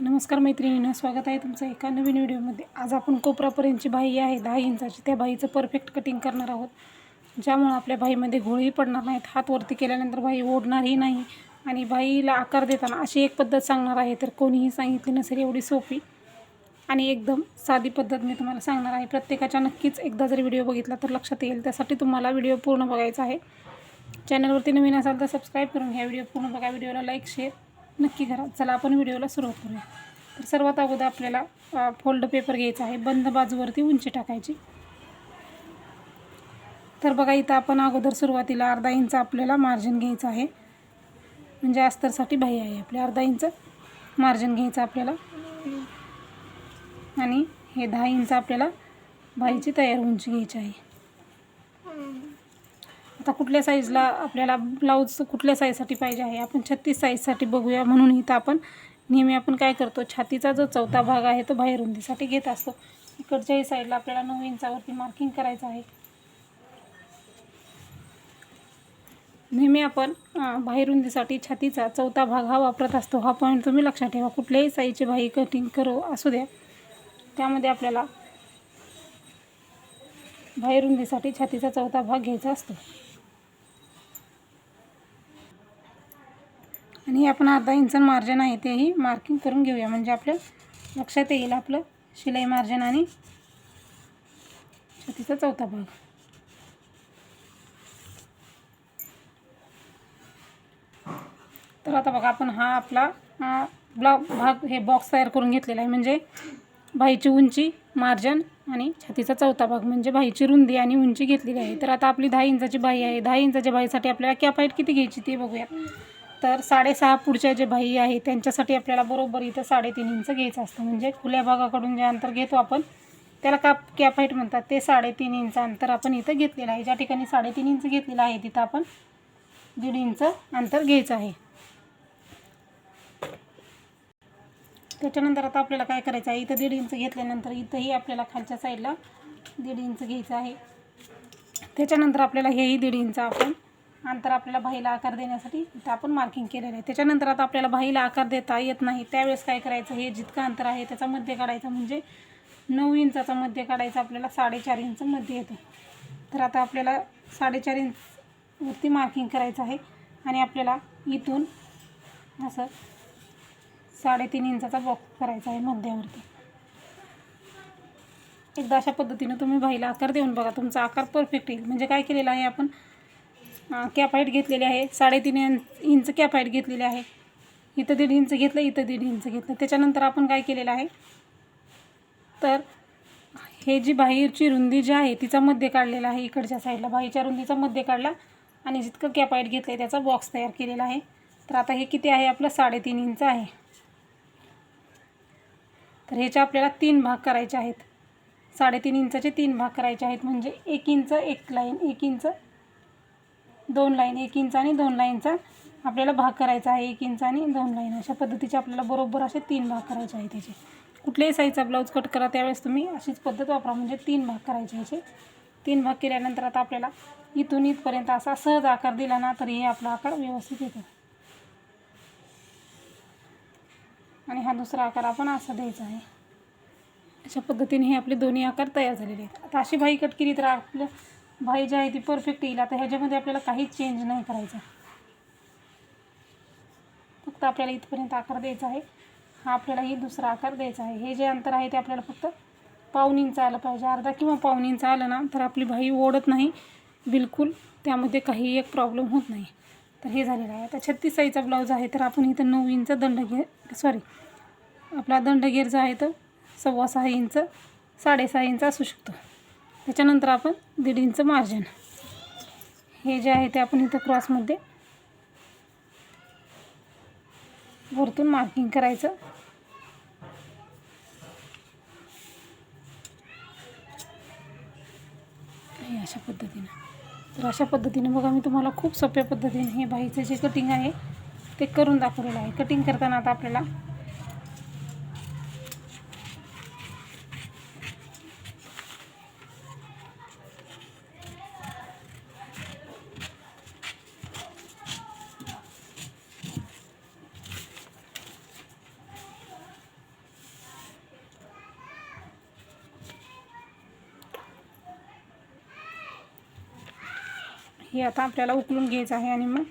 नमस्कार मैत्रिणींना स्वागत आहे तुमचं एका नवीन व्हिडिओमध्ये. आज आपण कोपरापर्यंतची बाई आहे दहा इंचाची. त्या बाईचं परफेक्ट कटिंग करणार आहोत. ज्यामुळं आपल्या बाईमध्ये घोळी पडणार नाहीत. हात वरती केल्यानंतर बाई ओढणारही नाही आणि बाईला आकार देताना अशी एक पद्धत सांगणार आहे तर कोणीही सांगितली नसेल एवढी सोपी. आणि एकदम साधी पद्धत मी तुम्हाला सांगणार आहे. प्रत्येकाच्या नक्कीच एकदा जर व्हिडिओ बघितला तर लक्षात येईल. त्यासाठी तुम्हाला व्हिडिओ पूर्ण बघायचा आहे. चॅनलवरती नवीन असाल तर सबस्क्राईब करून घ्या. व्हिडिओ पूर्ण बघा. व्हिडिओला लाईक शेअर नक्की करा. चला आपण व्हिडिओला सुरुवात करूया. तर सर्वात अगोदर आपल्याला फोल्ड पेपर घ्यायचा आहे. बंद बाजूवरती उंची टाकायची. तर बघा इथं आपण अगोदर सुरुवातीला अर्धा इंच आपल्याला मार्जिन घ्यायचं आहे. म्हणजे अस्तरसाठी बाई आहे आपल्या अर्धा इंच मार्जिन घ्यायचं आपल्याला. आणि हे दहा इंच आपल्याला बाईची तयार उंची घ्यायची आहे. आता कुठल्या साईजला आपल्याला ब्लाऊज कुठल्या साईजसाठी पाहिजे आहे? आपण छत्तीस साईजसाठी बघूया. म्हणून इथं आपण नेहमी आपण काय करतो? छातीचा जो चौथा भाग आहे तो बाहेर रुंदीसाठी घेत असतो. इकडच्याही साईडला आपल्याला नऊ इंचावरती मार्किंग करायचं आहे. नेहमी आपण बाहेर बाहेरुंदीसाठी छातीचा चौथा भाग हा वापरत असतो. हा पॉईंट तुम्ही लक्षात ठेवा. कुठल्याही साईजची बाई कटिंग करू असू द्या. त्यामध्ये आपल्याला बाहेरुंदीसाठी छातीचा चौथा भाग घ्यायचा असतो. आणि हे आपण अर्धा इंच मार्जिन आहे तेही मार्किंग करून घेऊया. म्हणजे आपल्या लक्षात येईल आपलं शिलाई मार्जिन आणि छातीचा चौथा भाग. तर आता बघा आपण हा आपला ब्लॉक भाग हे बॉक्स तयार करून घेतलेला आहे. म्हणजे भाईची उंची मार्जन आणि छातीचा चौथा भाग. म्हणजे भाईची रुंदी आणि उंची घेतलेली आहे. तर आता आपली दहा इंचाची बाई आहे. दहा इंचाच्या बाईसाठी आपल्याला कॅप हाईट किती घ्यायची ते बघूया. तर साडेसहा पुढच्या जे बाई आहे त्यांच्यासाठी आपल्याला बरोबर इथं साडेतीन इंच घ्यायचं असतं. म्हणजे खुल्या भागाकडून जे अंतर घेतो आपण त्याला काप कॅप हाईट म्हणतात. ते साडेतीन इंच अंतर आपण इथं घेतलेलं आहे. ज्या ठिकाणी साडेतीन इंच घेतलेलं आहे तिथं आपण दीड इंच अंतर घ्यायचं आहे. त्याच्यानंतर आता आपल्याला काय करायचं आहे? इथं दीड इंच घेतल्यानंतर इथंही आपल्याला खालच्या साईडला दीड इंच घ्यायचं आहे. त्याच्यानंतर आपल्याला हेही दीड इंच आपण अंतर आपल्याला बाईला आकार देण्यासाठी इथं आपण मार्किंग केलेलं आहे. त्याच्यानंतर आता आपल्याला बाईला आकार देता येत नाही. त्यावेळेस काय करायचं? हे जितकं अंतर आहे त्याचा मध्य काढायचा म्हणजे नऊ इंचाचा मध्य काढायचा. आपल्याला साडेचार इंच मध्ये येतं. तर आता आपल्याला साडेचार इंच वरती मार्किंग करायचं आहे आणि आपल्याला इथून असं साडेतीन इंचाचा बॉक्स करायचा आहे मध्यावरती. एकदा अशा पद्धतीनं तुम्ही बाईला आकार देऊन बघा. तुमचा आकार परफेक्ट येईल. म्हणजे काय केलेला आहे आपण कॅप हाईट घेतलेली आहे. साडेतीन इंच इंच कॅप हाईट घेतलेली आहे. इथं दीड इंच घेतलं इथं दीड इंच घेतलं. त्याच्यानंतर आपण काय केलेलं आहे? तर हे जी बाहेरची रुंदी जी आहे तिचा मध्य काढलेला आहे इकडच्या साईडला बाईच्या रुंदीचा मध्य काढला आणि जितकं कॅप हाईट घेतलं आहे त्याचा बॉक्स तयार केलेला आहे. तर आता हे किती आहे? आपलं साडेतीन इंच आहे. तर ह्याचे आपल्याला तीन भाग करायचे आहेत. साडेतीन इंचाचे तीन भाग करायचे आहेत. म्हणजे एक इंच एक लाईन एक इंच दोन लाईन एक इंच आणि दोन लाईनचा आपल्याला भाग करायचा आहे. एक इंच आणि दोन लाईन. अशा पद्धतीचे आपल्याला बरोबर असे तीन भाग करायचे आहे त्याचे कुठल्याही साईजचा ब्लाऊज कट करा त्यावेळेस तुम्ही अशीच पद्धत वापरा. म्हणजे तीन भाग करायचे ह्याचे तीन भाग केल्यानंतर आता आपल्याला इथून इथपर्यंत असा सहज आकार दिला ना तरी हे आपला आकार व्यवस्थित येतो. आणि हा दुसरा आकार आपण असा द्यायचा आहे. अशा पद्धतीने हे आपले दोन्ही आकार तयार झालेले आहेत. आता अशी भाई कट केली तर आपलं भाई जी आहे ती परफेक्ट येईल. आता ह्याच्यामध्ये आपल्याला काहीच चेंज नाही करायचा. फक्त आपल्याला इथपर्यंत आकार द्यायचा आहे. हा आपल्याला ही दुसरा आकार द्यायचा आहे. हे जे अंतर आहे ते आपल्याला फक्त पाऊन इंच आलं पाहिजे. अर्धा किंवा पाऊन इंच आलं ना तर आपली भाई ओढत नाही. बिलकुल त्यामध्ये काही एक प्रॉब्लेम होत नाही. तर हे झालेलं आहे. आता छत्तीस साईजचा ब्लाऊज आहे तर आपण इथं नऊ इंच दंडगेर सॉरी आपला दंडगेर जो आहे तो सव्वा सहा इंच साडेसहा इंच असू शकतो. त्याच्यानंतर आपण दीड इंच मार्जिन हे जे आहे ते आपण इथं क्रॉसमध्ये वरतून मार्किंग करायचं. हे अशा पद्धतीनं. तर अशा पद्धतीने बघा मी तुम्हाला खूप सोप्या पद्धतीने हे बाईचं जे कटिंग आहे ते करून दाखवलेलं आहे. कटिंग करताना आता आपल्याला हे आता आपल्याला उकलून घ्यायचं आहे आणि मग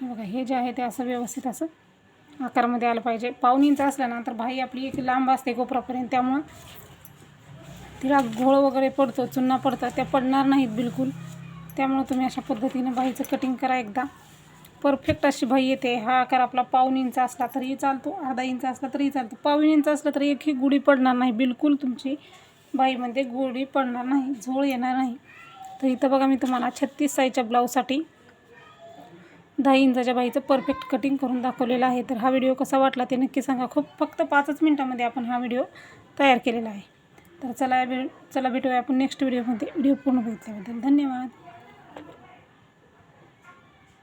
हे बघा हे जे आहे ते असं व्यवस्थित असं आकारामध्ये आलं पाहिजे. पाऊन इंच असल्यानंतर भाई आपली एक लांब असते कोपरापर्यंत त्यामुळं तिला घोळ वगैरे पडतो चुन्ना पडतात त्या पडणार नाहीत बिलकुल. त्यामुळं तुम्ही अशा पद्धतीने भाईचं कटिंग करा एकदा. परफेक्ट अशी बाई येते. हा आकार आपला पाऊन इंच असला तरीही चालतो अर्धा इंच असला तरीही चालतो. पाऊन इंच असला तरी एकही गुढी पडणार नाही बिलकुल तुमची बाईमध्ये म्हणजे गुढी पडणार नाही झोळ येणार नाही. तर इथं बघा मी तुम्हाला छत्तीस साईजच्या ब्लाऊजसाठी दहा इंचाच्या बाईचं परफेक्ट कटिंग करून दाखवलेलं आहे. तर हा व्हिडिओ कसा वाटला ते नक्की सांगा. खूप फक्त पाचच मिनटामध्ये आपण हा व्हिडिओ तयार केलेला आहे. तर चला चला भेटूया आपण नेक्स्ट व्हिडिओमध्ये व्हिडिओ पूर्ण बघितल्याबद्दल धन्यवाद.